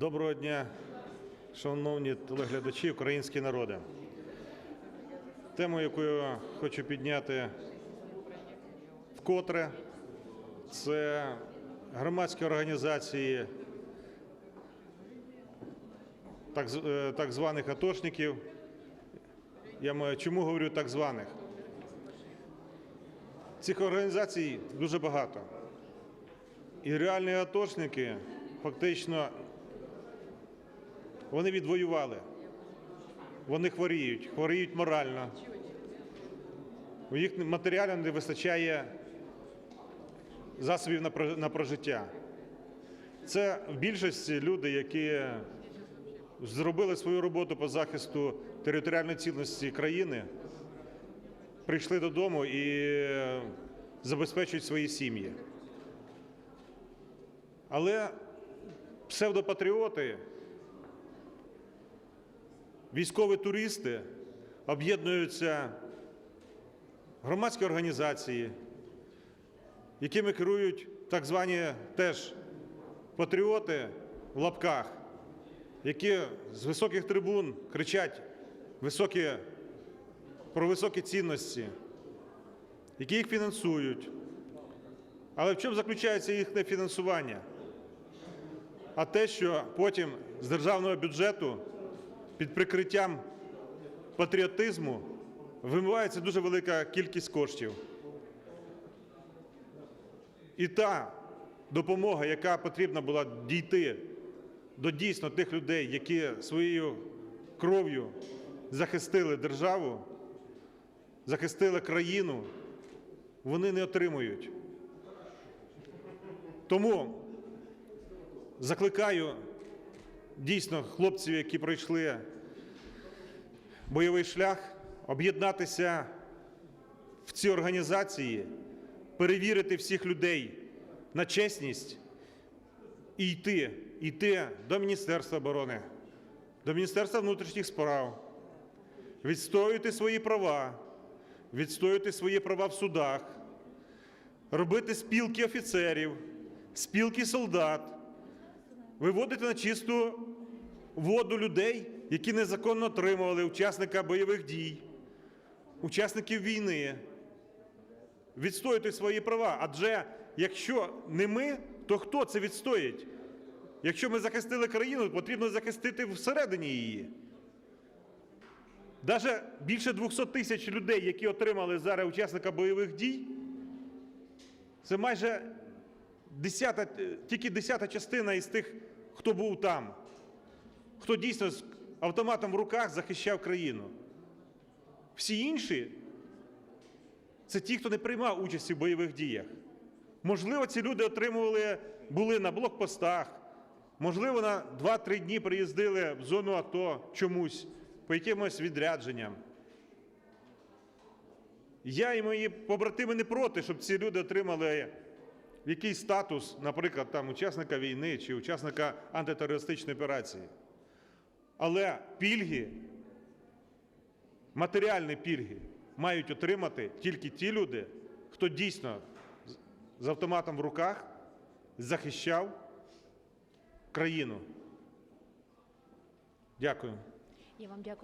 Доброго дня, шановні телеглядачі, українські народи. Тему, яку я хочу підняти вкотре, це громадські організації е, так званих атошників. Я маю, чому говорю так званих? Цих організацій дуже багато. І реальні атошники фактично вони відвоювали. Вони хворіють, хворіють морально. У їх матеріально не вистачає засобів на про- на прожиття. Це в більшості люди, які зробили свою роботу по захисту територіальної цілісності країни, прийшли додому і забезпечують свої сім'ї. Але псевдопатріоти, військові туристи об'єднуються громадські організації, якими керують так звані теж патріоти в лапках, які з високих трибун кричать високі, про високі цінності, які їх фінансують. Але в чому заключається їхнє фінансування? А те, що потім з державного бюджету під прикриттям патріотизму вимивається дуже велика кількість коштів. І та допомога, яка потрібна була дійти до дійсно тих людей, які своєю кров'ю захистили державу, захистили країну, вони не отримують. Тому закликаю дійсно хлопців, які пройшли бойовий шлях, об'єднатися в ці організації, перевірити всіх людей на чесність і йти, йти до Міністерства оборони, до Міністерства внутрішніх справ, відстоювати свої права, відстоювати свої права в судах, робити спілки офіцерів, спілки солдат, виводити на чисту воду людей, які незаконно отримували учасника бойових дій, учасників війни, відстоювати свої права. Адже якщо не ми, то хто це відстоїть? Якщо ми захистили країну, потрібно захистити всередині її. Навіть більше 200 тисяч людей, які отримали зараз учасника бойових дій, це майже десята, тільки десята частина із тих, хто був там, хто дійсно з автоматом в руках захищав країну. Всі інші це ті, хто не приймав участі в бойових діях. Можливо, ці люди отримували, були на блокпостах, можливо, на 2-3 дні приїздили в зону АТО чомусь, по якимось відрядженням. Я і мої побратими не проти, щоб ці люди отримали якийсь статус, наприклад, там, учасника війни чи учасника антитерористичної операції. Але пільги, матеріальні пільги мають отримати тільки ті люди, хто дійсно з- автоматом в руках захищав країну. Дякую. Я вам дякую.